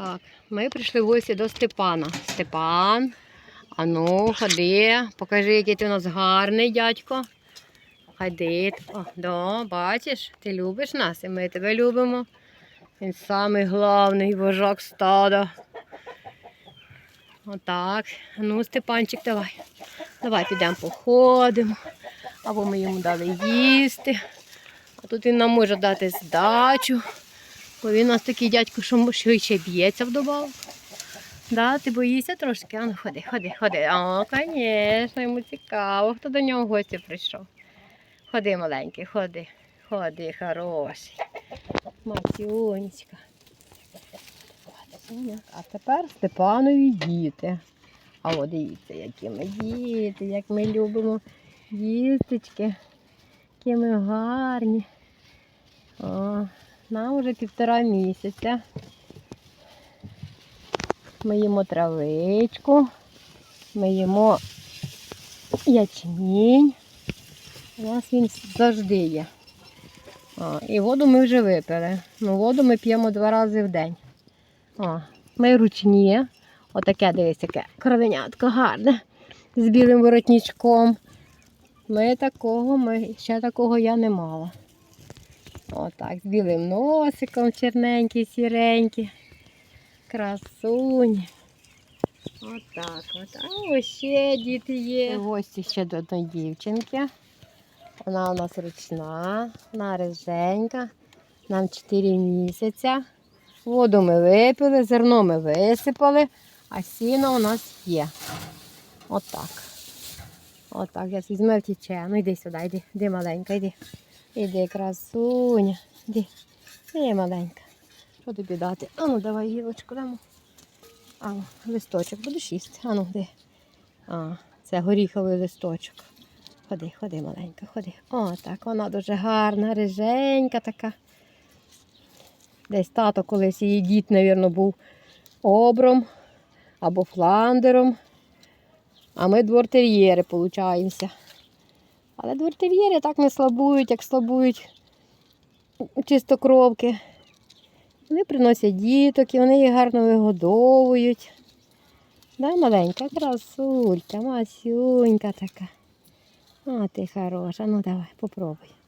Так, ми прийшли в гості до Степана. Степан, ану, ходи, покажи, який ти у нас гарний дядько. Ходи. О, да, бачиш, ти любиш нас і ми тебе любимо. Він самий головний вожак стада. Отак. Ну, Степанчик, давай. Давай підемо походимо. Або ми йому дали їсти. А тут він нам може дати здачу. Бо він у нас такий дядько, що ще б'ється вдобавок. Да, ти боїшся трошки? А ну ходи, ходи, ходи. О, звісно, йому цікаво, хто до нього в гості прийшов. Ходи, маленький, ходи, ходи, хороший. Матюнечка. А тепер Степанові діти. А от дивіться, які ми діти, як ми любимо їстечки, які ми гарні. О, нам вже півтора місяця. Ми їмо травичку, ми їмо ячмінь. У нас він завжди є. О, і воду ми вже випили. Ну, воду ми п'ємо два рази в день. О, ми ручні. Отаке, дивись, яке кровенятко гарне. З білим воротничком. Ми такого, ми, ще такого я не мала. Отак, з білим носиком, черненький, сіренький. Красунь. Отак от. А ось ще діти є. Гості ще до одної дівчинки. Вона у нас ручна, вона риженька. Нам 4 місяця. Воду ми випили, зерно ми висипали, а сіно у нас є. Отак. Отак. Я візьму втіче. Ну йди сюди, йди, йди маленька, йди. Іди, красуня. Іди. Іди, маленька. Що тобі дати? Ану, давай гілочку дамо. Ану, листочок будеш їсти. Ану, де? А, це горіховий листочок. Ходи, ходи, маленька, ходи. О, так, вона дуже гарна, риженька така. Десь тато колись її дід, мабуть, був обром або фландером. А ми двортер'єри получаємося. Але двортер'єри так не слабують, як слабують чистокровки. Вони приносять діток і вони їх гарно вигодовують. Да, маленька красулька, масюнька така. А ти хороша, ну давай, попробуй.